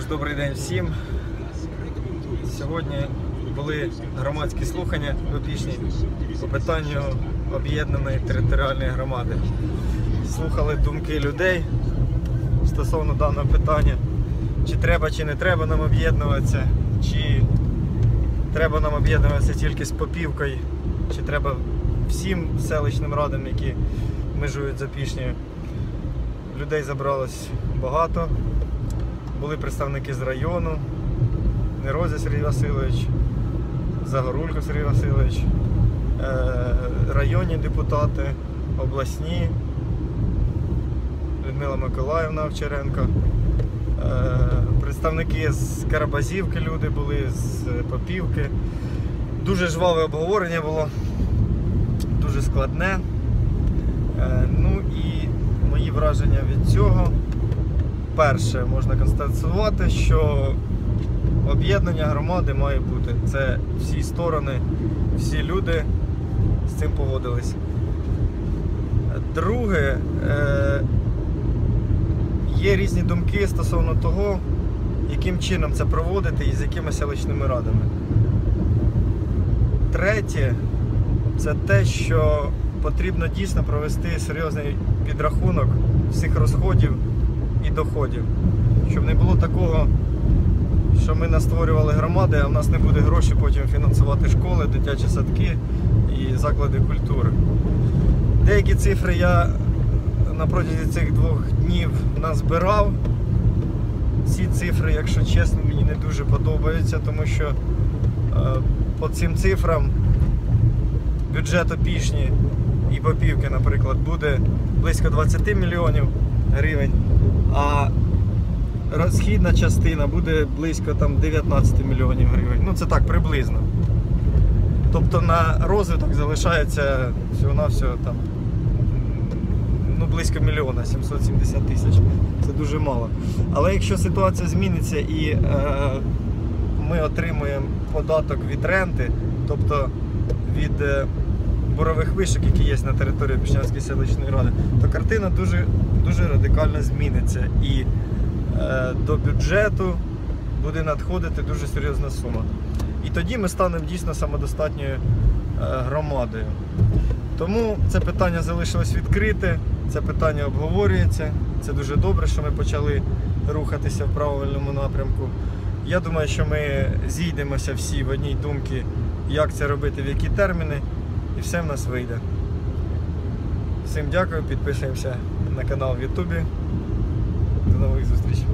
Що добрий день всім. Сьогодні були громадські слухання в Опішні по питанню об'єднаної територіальної громади. Слухали думки людей стосовно даного питання, чи треба, чи не треба нам об'єднуватися, чи треба нам об'єднуватися тільки з Попівкою, чи треба всім селищним радам, які межують з Опішнею. Людей забралось багато. Були представники з району, Нерозя Сергій Васильович, Загорулько Сергій Васильович, е, районні депутати, обласні, Людмила Миколаївна Овчаренко, е, представники з Карабазівки люди були, з Попівки. Дуже жваве обговорення було, дуже складне. Е, Ну і мої враження від цього. Перше, можна констатувати, що об'єднання громади має бути. Це всі сторони, всі люди з цим погодились. Друге, е, є різні думки стосовно того, яким чином це проводити і з якими селищними радами. Третє, це те, що потрібно дійсно провести серйозний підрахунок всіх розходів і доходів. Щоб не було такого, що ми настворювали громади, а в нас не буде грошей потім фінансувати школи, дитячі садки і заклади культури. Деякі цифри я на протязі цих двох днів назбирав. Ці цифри, якщо чесно, мені не дуже подобаються, тому що е, по цим цифрам бюджет опішні і попівки, наприклад, буде близько 20 мільйонів гривень, а розхідна частина буде близько там, 19 мільйонів гривень. Ну це так приблизно. Тобто на розвиток залишається всього-навсього там ну, близько мільйона 770 тисяч. Це дуже мало. Але якщо ситуація зміниться і е, ми отримуємо податок від ренти, тобто від е, бурових вишок, які є на території Пішнянської селищної ради, то картина дуже, дуже радикально зміниться. І е, до бюджету буде надходити дуже серйозна сума. І тоді ми станемо дійсно самодостатньою е, громадою. Тому це питання залишилось відкрите, це питання обговорюється. Це дуже добре, що ми почали рухатися в правильному напрямку. Я думаю, що ми зійдемося всі в одній думці, як це робити, в які терміни, і все в нас вийде. Всім дякую, підписуємося на канал в Ютубі. До нових зустрічей.